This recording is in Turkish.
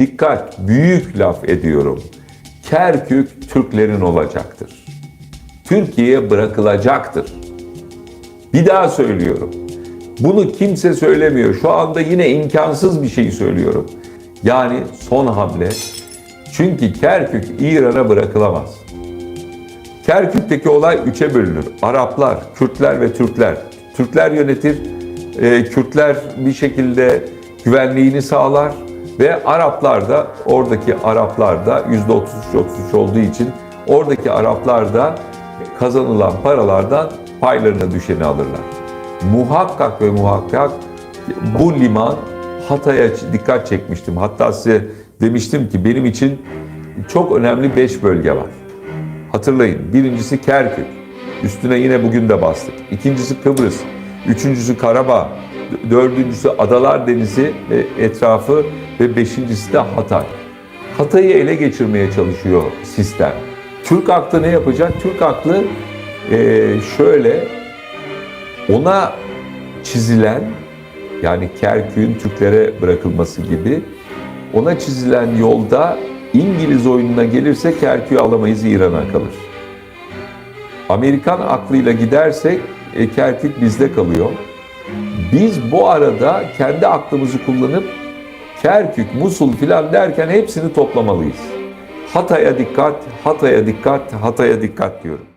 dikkat, büyük laf ediyorum. Kerkük Türklerin olacaktır. Türkiye'ye bırakılacaktır. Bir daha söylüyorum. Bunu kimse söylemiyor. Şu anda yine imkansız bir şey söylüyorum. Yani son hamle. Çünkü Kerkük İran'a bırakılamaz. Kerkük'teki olay üçe bölünür. Araplar, Kürtler ve Türkler. Türkler yönetir, e, Kürtler bir şekilde güvenliğini sağlar ve Araplar da oradaki Araplar da %33-33 olduğu için oradaki Araplar da kazanılan paralardan paylarına düşeni alırlar. Muhakkak ve muhakkak bu liman Hatay'a dikkat çekmiştim. Hatta size demiştim ki benim için çok önemli 5 bölge var. Hatırlayın. Birincisi Kerkük. Üstüne yine bugün de bastık. İkincisi Kıbrıs. Üçüncüsü Karabağ. Dördüncüsü Adalar Denizi ve etrafı ve beşincisi de Hatay. Hatay'ı ele geçirmeye çalışıyor sistem. Türk aklı ne yapacak? Türk aklı eee, şöyle ona çizilen yani Kerkük'ün Türklere bırakılması gibi ona çizilen yolda İngiliz oyununa gelirse Kerkük'ü alamayız İran'a kalır. Amerikan aklıyla gidersek e, Kerkük bizde kalıyor. Biz bu arada kendi aklımızı kullanıp Kerkük, Musul filan derken hepsini toplamalıyız. Hatay'a dikkat, Hatay'a dikkat, Hatay'a dikkat diyorum.